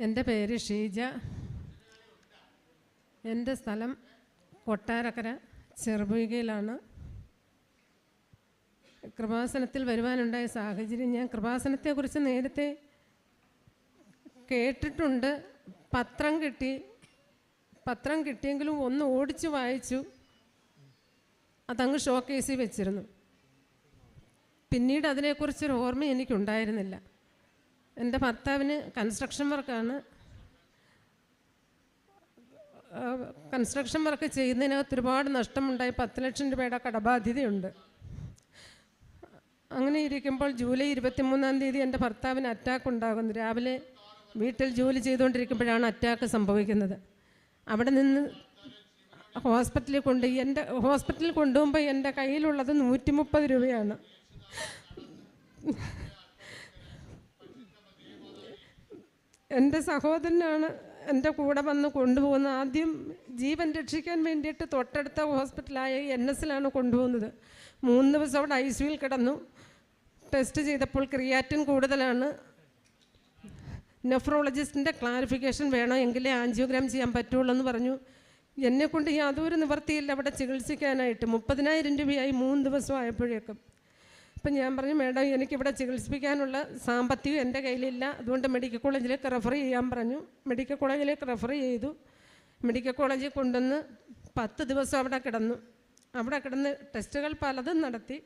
എന്റെ പേര് ഷീജ. എന്റെ സ്ഥലം കൊട്ടാരക്കര ചെറുപുഴികയിലാണ് കൃപാസനത്തിൽ വരുവാനുണ്ടായ സാഹചര്യം ഞാൻ കൃപാസനത്തെക്കുറിച്ച് നേരത്തെ കേട്ടിട്ടുണ്ട്. പത്രം കിട്ടി. പത്രം കിട്ടിയെങ്കിലും ഒന്ന് ഓടിച്ച് വായിച്ചു. അതങ്ങ് ഷോക്കേസിൽ വെച്ചിരുന്നു. പിന്നീട് അതിനെക്കുറിച്ചൊരു ഓർമ്മ എനിക്കുണ്ടായിരുന്നില്ല. എന്റെ ഭർത്താവിന് കൺസ്ട്രക്ഷൻ വർക്കാണ് കൺസ്ട്രക്ഷൻ വർക്ക് ചെയ്യുന്നതിനകത്ത് ഒരുപാട് നഷ്ടമുണ്ടായി. പത്ത് ലക്ഷം രൂപയുടെ കടബാധ്യതയുണ്ട്. അങ്ങനെ ഇരിക്കുമ്പോൾ ജൂലൈ ഇരുപത്തിമൂന്നാം തീയതി എന്റെ ഭർത്താവിന് അറ്റാക്ക് ഉണ്ടാകുന്നു. രാവിലെ വീട്ടിൽ ജോലി ചെയ്തുകൊണ്ടിരിക്കുമ്പോഴാണ് അറ്റാക്ക് സംഭവിക്കുന്നത്. അവിടെ നിന്ന് ഹോസ്പിറ്റലിൽ കൊണ്ട് എന്റെ ഹോസ്പിറ്റലിൽ കൊണ്ടുപോകുമ്പോൾ എന്റെ കയ്യിലുള്ളത് നൂറ്റി മുപ്പത് രൂപയാണ്. എന്റെ സഹോദരനാണ് എന്റെ കൂടെ വന്ന് കൊണ്ടുപോകുന്നത്. ആദ്യം ജീവൻ രക്ഷിക്കാൻ വേണ്ടിയിട്ട് തൊട്ടടുത്ത ഹോസ്പിറ്റലായ എൻ എസിലാണ് കൊണ്ടുപോകുന്നത്. മൂന്ന് ദിവസം അവിടെ ഐ സിയിൽ കിടന്നു. ടെസ്റ്റ് ചെയ്തപ്പോൾ ക്രിയാറ്റിൻ കൂടുതലാണ്. നെഫ്രോളജിസ്റ്റിന്റെ ക്ലാരിഫിക്കേഷൻ വേണം എങ്കിലേ ആൻജിയോഗ്രാം ചെയ്യാൻ പറ്റുള്ളൂ എന്ന് പറഞ്ഞു. എന്നെക്കൊണ്ട് യാതൊരു നിവർത്തിയില്ല അവിടെ ചികിത്സിക്കാനായിട്ട്. മുപ്പതിനായിരം രൂപയായി മൂന്ന് ദിവസം ആയപ്പോഴേക്കും. അപ്പം ഞാൻ പറഞ്ഞു മേഡം എനിക്കിവിടെ ചികിത്സിപ്പിക്കാനുള്ള സാമ്പത്തികം എന്റെ കയ്യിലില്ല. അതുകൊണ്ട് മെഡിക്കൽ കോളേജിലേക്ക് റെഫർ ചെയ്യാൻ പറഞ്ഞു. മെഡിക്കൽ കോളേജിലേക്ക് റെഫർ ചെയ്തു. മെഡിക്കൽ കോളേജിൽ കൊണ്ടുവന്ന് പത്ത് ദിവസം അവിടെ കിടന്നു. അവിടെ കിടന്ന് ടെസ്റ്റുകൾ പലതും നടത്തി.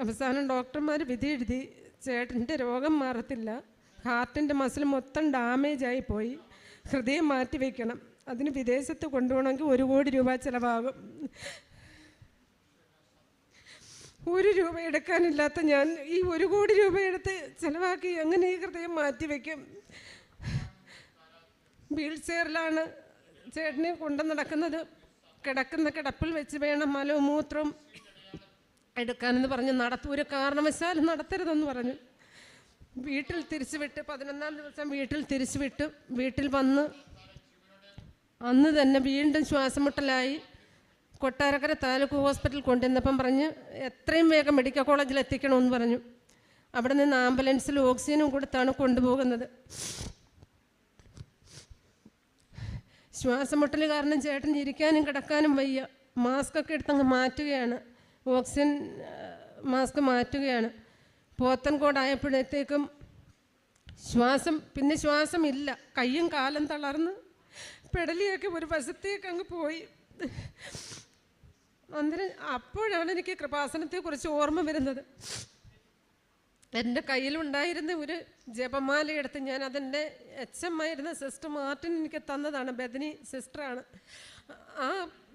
അവസാനം ഡോക്ടർമാർ വിധി എഴുതി ചേട്ടന്റെ രോഗം മാറത്തില്ല. ഹാർട്ടിന്റെ മസിൽ മൊത്തം ഡാമേജ് ആയി പോയി. ഹൃദയം മാറ്റി വയ്ക്കണം അതിന് വിദേശത്ത് കൊണ്ടുപോകണമെങ്കിൽ ഒരു കോടി രൂപ ചിലവാകും. ഒരു രൂപ എടുക്കാനില്ലാത്ത ഞാൻ ഈ ഒരു കോടി രൂപ എടുത്ത് ചിലവാക്കി അങ്ങനെ ഈ ഹൃദയം മാറ്റിവെക്കും വീൽ ചെയറിലാണ് ചേട്ടനെ കൊണ്ടു നടക്കുന്നത്. കിടക്കുന്ന കിടപ്പിൽ വെച്ച് വേണം മലവും മൂത്രവും എടുക്കാനെന്ന് പറഞ്ഞു നടത്തു. ഒരു കാരണവശാലും നടത്തരുതെന്ന് പറഞ്ഞു. വീട്ടിൽ തിരിച്ചു വിട്ട് പതിനൊന്നാം ദിവസം വീട്ടിൽ തിരിച്ചു വിട്ട് വീട്ടിൽ വന്ന് അന്ന് തന്നെ വീണ്ടും ശ്വാസമുട്ടലായി. കൊട്ടാരക്കര താലൂക്ക് ഹോസ്പിറ്റൽ കൊണ്ടുവന്നപ്പം പറഞ്ഞ് എത്രയും വേഗം മെഡിക്കൽ കോളേജിൽ എത്തിക്കണമെന്ന് പറഞ്ഞു. അവിടെ നിന്ന് ആംബുലൻസിൽ ഓക്സിജനും കൊടുത്താണ് കൊണ്ടുപോകുന്നത്. ശ്വാസമുട്ടൽ കാരണം ചേട്ടൻ ഇരിക്കാനും കിടക്കാനും വയ്യ. മാസ്ക് ഒക്കെ എടുത്തങ്ങ് മാറ്റുകയാണ്. ഓക്സിജൻ മാസ്ക് മാറ്റുകയാണ്. പോത്തൻകോടായപ്പോഴത്തേക്കും ശ്വാസം പിന്നെ ശ്വാസം ഇല്ല. കയ്യും കാലം തളർന്ന് പെടലിയൊക്കെ ഒരു വശത്തേക്ക് അങ്ങ് പോയി. അന്നേരം അപ്പോഴാണ് എനിക്ക് കൃപാസനത്തെക്കുറിച്ച് ഓർമ്മ വരുന്നത്. എന്റെ കയ്യിലുണ്ടായിരുന്ന ഒരു ജപമാല എടുത്ത് ഞാൻ അതെന്റെ എച്ച് എം ആയിരുന്ന സിസ്റ്റർ മാർട്ടിൻ എനിക്ക് തന്നതാണ് ബദനി സിസ്റ്ററാണ്. ആ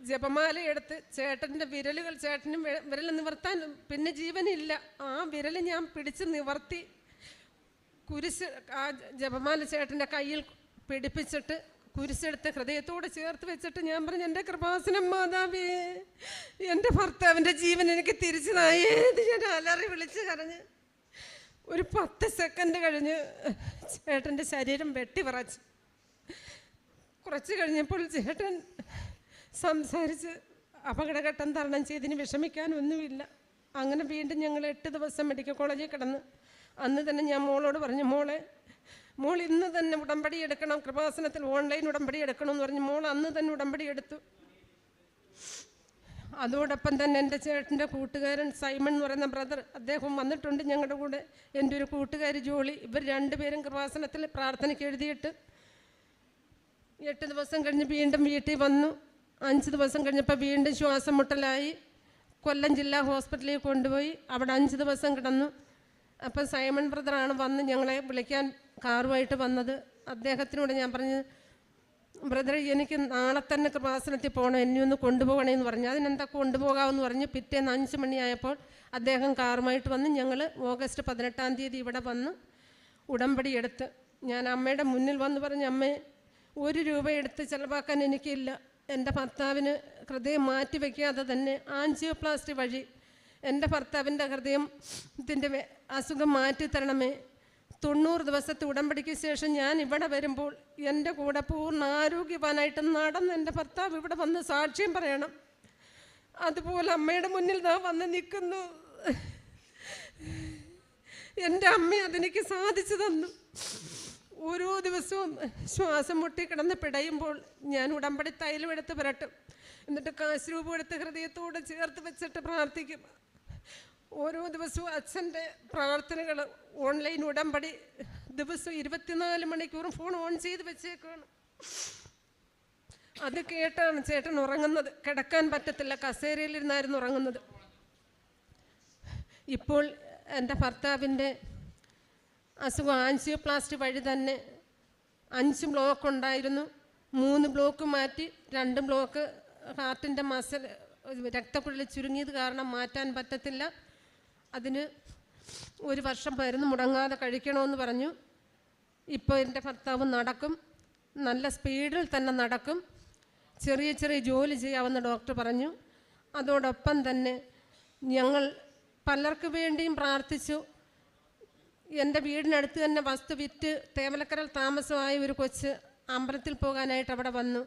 ജപമാല എടുത്ത് ചേട്ടന്റെ വിരലുകൾ ചേട്ടനും വിരൽ നിവർത്താൻ പിന്നെ ജീവനില്ല. ആ വിരൽ ഞാൻ പിടിച്ച് നിവർത്തി കുരിശ് ആ ജപമാല ചേട്ടന്റെ കയ്യിൽ പിടിപ്പിച്ചിട്ട് കുരിശെടുത്ത് ഹൃദയത്തോട് ചേർത്ത് വെച്ചിട്ട് ഞാൻ പറഞ്ഞു എന്റെ കൃപാസനം മാതാവേ എന്റെ ഭർത്താവിന്റെ ജീവൻ എനിക്ക് തിരിച്ചു നായേത് ഞാൻ അലറി വിളിച്ച് കരഞ്ഞ് ഒരു പത്ത് സെക്കൻഡ് കഴിഞ്ഞ് ചേട്ടന്റെ ശരീരം വെട്ടി പറച്ചു കുറച്ച് കഴിഞ്ഞപ്പോൾ ചേട്ടൻ സംസാരിച്ച് അപകടഘട്ടം തരണം ചെയ്തിന് വിഷമിക്കാനൊന്നുമില്ല. അങ്ങനെ വീണ്ടും ഞങ്ങൾ എട്ട് ദിവസം മെഡിക്കൽ കോളേജിൽ കിടന്ന്. അന്ന് തന്നെ ഞാൻ മോളോട് പറഞ്ഞു മോളെ മോൾ ഇന്ന് തന്നെ ഉടമ്പടി എടുക്കണം കൃപാസനത്തിൽ ഓൺലൈൻ ഉടമ്പടി എടുക്കണം എന്ന് പറഞ്ഞു മോൾ അന്ന് തന്നെ ഉടമ്പടി എടുത്തു. അതോടൊപ്പം തന്നെ എന്റെ ചേട്ടന്റെ കൂട്ടുകാരൻ സൈമൺ എന്ന് പറയുന്ന ബ്രദർ അദ്ദേഹം വന്നിട്ടുണ്ട് ഞങ്ങളുടെ കൂടെ. എന്റെ ഒരു കൂട്ടുകാരി ജോളി ഇവർ രണ്ടുപേരും കൃപാസനത്തിൽ പ്രാർത്ഥനയ്ക്ക് എഴുതിയിട്ട് എട്ട് ദിവസം കഴിഞ്ഞ് വീണ്ടും വീട്ടിൽ വന്നു. അഞ്ച് ദിവസം കഴിഞ്ഞപ്പോൾ വീണ്ടും ശ്വാസം മുട്ടലായി. കൊല്ലം ജില്ലാ ഹോസ്പിറ്റലിൽ കൊണ്ടുപോയി. അവിടെ അഞ്ച് ദിവസം കിടന്നു. അപ്പം സൈമൺ ബ്രദറാണ് വന്ന് ഞങ്ങളെ വിളിക്കാൻ കാറുമായിട്ട് വന്നത്. അദ്ദേഹത്തിനോട് ഞാൻ പറഞ്ഞു ബ്രദർ എനിക്ക് നാളെ തന്നെ കൃപാസനത്തിൽ പോകണം എന്നെ ഒന്ന് കൊണ്ടുപോകണമെന്ന് പറഞ്ഞു. അതിനെന്താ കൊണ്ടുപോകാമെന്ന് പറഞ്ഞ് പിറ്റേന്ന് അഞ്ച് മണിയായപ്പോൾ അദ്ദേഹം കാറുമായിട്ട് വന്ന് ഞങ്ങൾ ഓഗസ്റ്റ് പതിനെട്ടാം തീയതി ഇവിടെ വന്ന് ഉടമ്പടി എടുത്ത് ഞാൻ അമ്മയുടെ മുന്നിൽ വന്ന് പറഞ്ഞു അമ്മേ ഒരു രൂപ എടുത്ത് ചിലവാക്കാൻ എനിക്കില്ല. എന്റെ ഭർത്താവിന് ഹൃദയം മാറ്റി വയ്ക്കാതെ തന്നെ ആൻജിയോപ്ലാസ്റ്റി വഴി എന്റെ ഭർത്താവിന്റെ ഹൃദയം ഇതിന്റെ അസുഖം മാറ്റിത്തരണമേ തൊണ്ണൂറ് ദിവസത്തെ ഉടമ്പടിക്ക് ശേഷം ഞാൻ ഇവിടെ വരുമ്പോൾ എന്റെ കൂടെ പൂർണ ആരോഗ്യവാനായിട്ട് നടന്ന് എന്റെ ഭർത്താവ് ഇവിടെ വന്ന് സാക്ഷ്യം പറയണം. അതുപോലെ അമ്മയുടെ മുന്നിൽ നാ വന്ന് നിൽക്കുന്നു. എന്റെ അമ്മ അതെനിക്ക് സാധിച്ചു തന്നു. ഓരോ ദിവസവും ശ്വാസം മുട്ടി കിടന്ന് പിടയുമ്പോൾ ഞാൻ ഉടമ്പടി തൈലം എടുത്ത് പുരട്ടും. എന്നിട്ട് കാശ് രൂപം എടുത്ത് ഹൃദയത്തോട് ചേർത്ത് വെച്ചിട്ട് പ്രാർത്ഥിക്കും. ഓരോ ദിവസവും അച്ഛന്റെ പ്രാർത്ഥനകൾ ഓൺലൈൻ ഉടമ്പടി ദിവസം ഇരുപത്തിനാല് മണിക്കൂറും ഫോൺ ഓൺ ചെയ്ത് വെച്ചേക്കാണ് അത് കേട്ടാണ് ചേട്ടൻ ഉറങ്ങുന്നത്. കിടക്കാൻ പറ്റത്തില്ല. കസേരയിലിരുന്നായിരുന്നു ഉറങ്ങുന്നത്. ഇപ്പോൾ എന്റെ ഭർത്താവിന്റെ അസുഖം ആൻജിയോപ്ലാസ്റ്റ് വഴി തന്നെ അഞ്ച് ബ്ലോക്ക് ഉണ്ടായിരുന്നു. മൂന്ന് ബ്ലോക്ക് മാറ്റി രണ്ട് ബ്ലോക്ക് ഹാർട്ടിന്റെ മസിൽ രക്തക്കുഴൽ ചുരുങ്ങിയത് കാരണം മാറ്റാൻ പറ്റത്തില്ല. അതിന് ഒരു വർഷം മരുന്ന് മുടങ്ങാതെ കഴിക്കണമെന്ന് പറഞ്ഞു. ഇപ്പോൾ എന്റെ ഭർത്താവ് നടക്കും. നല്ല സ്പീഡിൽ തന്നെ നടക്കും. ചെറിയ ചെറിയ ജോലി ചെയ്യാമെന്ന് ഡോക്ടർ പറഞ്ഞു. അതോടൊപ്പം തന്നെ ഞങ്ങൾ പലർക്കു വേണ്ടിയും പ്രാർത്ഥിച്ചു. എന്റെ വീടിനടുത്ത് തന്നെ വസ്തു വിറ്റ് തേവലക്കരൽ താമസമായ ഒരു കൊച്ച് അമ്പലത്തിൽ പോകാനായിട്ട് അവിടെ വന്നു.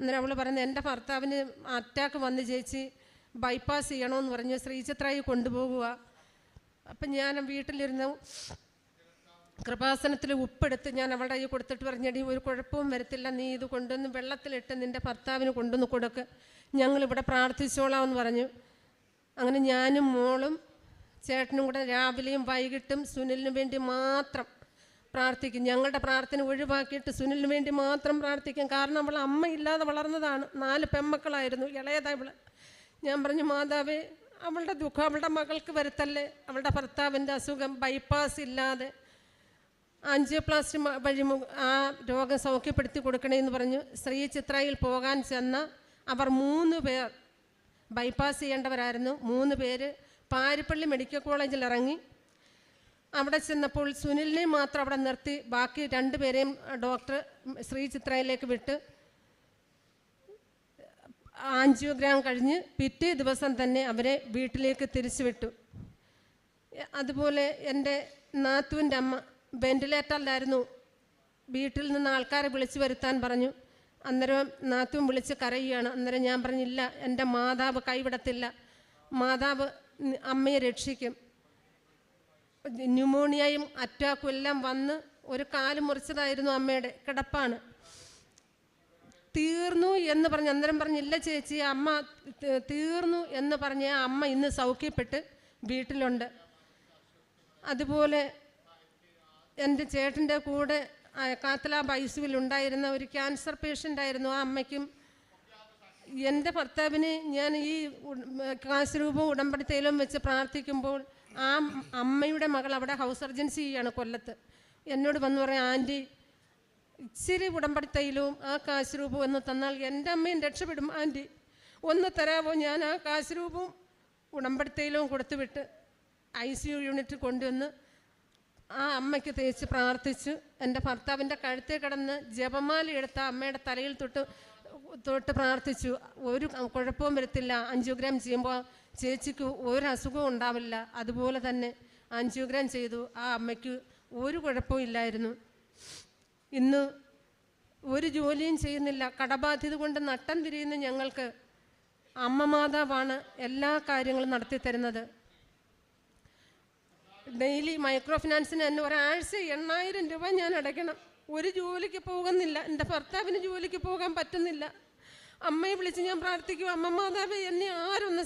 അന്നേരം അവൾ പറഞ്ഞു എന്റെ ഭർത്താവിന് അറ്റാക്ക് വന്ന് ചേച്ചി. ബൈപ്പാസ് ചെയ്യണമെന്ന് പറഞ്ഞു. ശ്രീചിത്രായി കൊണ്ടുപോകുക. അപ്പം ഞാൻ വീട്ടിലിരുന്ന് കൃപാസനത്തിൽ ഉപ്പെടുത്ത് ഞാൻ അവളുടെ കയ്യിൽ കൊടുത്തിട്ട് പറഞ്ഞടി ഒരു കുഴപ്പവും വരത്തില്ല. നീ ഇത് കൊണ്ടുവന്ന് വെള്ളത്തിലിട്ട് നിന്റെ ഭർത്താവിന് കൊണ്ടുവന്ന് കൊടുക്ക്. ഞങ്ങളിവിടെ പ്രാർത്ഥിച്ചോളാം എന്ന് പറഞ്ഞു. അങ്ങനെ ഞാനും മോളും ചേട്ടനും കൂടെ രാവിലെയും വൈകിട്ടും സുനിലിന് വേണ്ടി മാത്രം പ്രാർത്ഥിക്കും. ഞങ്ങളുടെ പ്രാർത്ഥന ഒഴിവാക്കിയിട്ട് സുനിലിന് വേണ്ടി മാത്രം പ്രാർത്ഥിക്കും. കാരണം അവൾ അമ്മയില്ലാതെ വളർന്നതാണ്. നാല് പെമ്മക്കളായിരുന്നു ഇളയതാ ഇവൾ. ഞാൻ പറഞ്ഞു മാതാവേ അവളുടെ ദുഃഖം അവളുടെ മകൾക്ക് വരുത്തല്ലേ അവളുടെ ഭർത്താവിന്റെ അസുഖം ബൈപ്പാസ് ഇല്ലാതെ ആൻജിയോപ്ലാസ്റ്റി വഴി ആ രോഗം സൗഖ്യപ്പെടുത്തി കൊടുക്കണേന്ന് പറഞ്ഞു സ്ത്രീ ചിത്രയിൽ പോകാൻ ചെന്ന അവർ മൂന്ന് പേർ ബൈപ്പാസ് ചെയ്യേണ്ടവരായിരുന്നു. മൂന്ന് പേര് പാരിപ്പള്ളി മെഡിക്കൽ കോളേജിൽ ഇറങ്ങി. അവിടെ ചെന്നപ്പോൾ സുനിലിനെ മാത്രം അവിടെ നിർത്തി. ബാക്കി രണ്ടുപേരെയും ഡോക്ടർ ശ്രീ ചിത്രയിലേക്ക് വിട്ട്. ആൻജിയോഗ്രാം കഴിഞ്ഞ് പിറ്റേ ദിവസം തന്നെ അവരെ വീട്ടിലേക്ക് തിരിച്ചു വിട്ടു അതുപോലെ എന്റെ നാത്തുവിന്റെ അമ്മ വെന്റിലേറ്ററിലായിരുന്നു വീട്ടിൽ നിന്ന് ആൾക്കാരെ വിളിച്ചു വരുത്താൻ പറഞ്ഞു. അന്നേരം നാത്തുവും വിളിച്ച് കരയുകയാണ്. അന്നേരം ഞാൻ പറഞ്ഞില്ല എന്റെ മാതാവ് കൈവിടത്തില്ല. മാതാവ് അമ്മയെ രക്ഷിക്കും. ന്യൂമോണിയയും അറ്റാക്കും എല്ലാം വന്ന് ഒരു കാൽ മുറിച്ചതായിരുന്നു അമ്മയുടെ കിടപ്പാണ്. തീർന്നു എന്ന് പറഞ്ഞ് അന്നേരം പറഞ്ഞില്ല ചേച്ചി അമ്മ തീർന്നു എന്ന് പറഞ്ഞ് അമ്മ ഇന്ന് സൗഖ്യപ്പെട്ട് വീട്ടിലുണ്ട്. അതുപോലെ എന്റെ ചേട്ടന്റെ കൂടെ കാത്തല ബൈസുവിൽ ഉണ്ടായിരുന്ന ഒരു ക്യാൻസർ പേഷ്യന്റ് ആയിരുന്നു ആ അമ്മയ്ക്കും. എന്റെ ഭർത്താവിന് ഞാൻ ഈ കാശ് രൂപവും ഉടമ്പടി തൈലവും വെച്ച് പ്രാർത്ഥിക്കുമ്പോൾ ആ അമ്മയുടെ മകൾ അവിടെ ഹൗസ് സർജൻസി ചെയ്യാണ് കൊല്ലത്ത്. എന്നോട് വന്ന് പറയാം ആന്റി ഇച്ചിരി ഉടമ്പടി തൈലവും ആ കാശ് ഒന്ന് തന്നാൽ എന്റെ അമ്മയും രക്ഷപ്പെടും ആന്റി. ഒന്ന് തരാമോ ഞാൻ ആ കാശ് രൂപവും ഉടമ്പടി തൈലവും കൊടുത്തു വിട്ട് ഐ സി യു യൂണിറ്റ് കൊണ്ടുവന്ന് ആ അമ്മയ്ക്ക് തേച്ച് പ്രാർത്ഥിച്ചു. എന്റെ ഭർത്താവിന്റെ കഴുത്തിൽ കിടന്ന് ജപമാല എടുത്ത അമ്മയുടെ തലയിൽ തൊട്ട് തൊട്ട് പ്രാർത്ഥിച്ചു. ഒരു കുഴപ്പവും വരത്തില്ല. അഞ്ചോഗ്രാം ചെയ്യുമ്പോൾ ചേച്ചിക്ക് ഒരു അസുഖവും ഉണ്ടാവില്ല. അതുപോലെ തന്നെ അഞ്ചോഗ്രാം ചെയ്തു. ആ അമ്മയ്ക്ക് ഒരു കുഴപ്പവും ഇല്ലായിരുന്നു. ഇന്ന് ഒരു ജോലിയും ചെയ്യുന്നില്ല. കടബാധ്യത കൊണ്ട് നട്ടം തിരിയുന്ന ഞങ്ങൾക്ക് അമ്മ മാതാവാണ് എല്ലാ കാര്യങ്ങളും നടത്തി തരുന്നത്. ഡെയിലി മൈക്രോ ഫിനാൻസിന് എന്നെ ഒരാഴ്ച എണ്ണായിരം രൂപ ഞാൻ അടയ്ക്കണം. ഒരു ജോലിക്ക് പോകുന്നില്ല. എന്റെ ഭർത്താവിന് ജോലിക്ക് പോകാൻ പറ്റുന്നില്ല. അമ്മയെ വിളിച്ച് ഞാൻ പ്രാർത്ഥിക്കും. അമ്മ മാതാവ് എന്നെ ആരൊന്ന്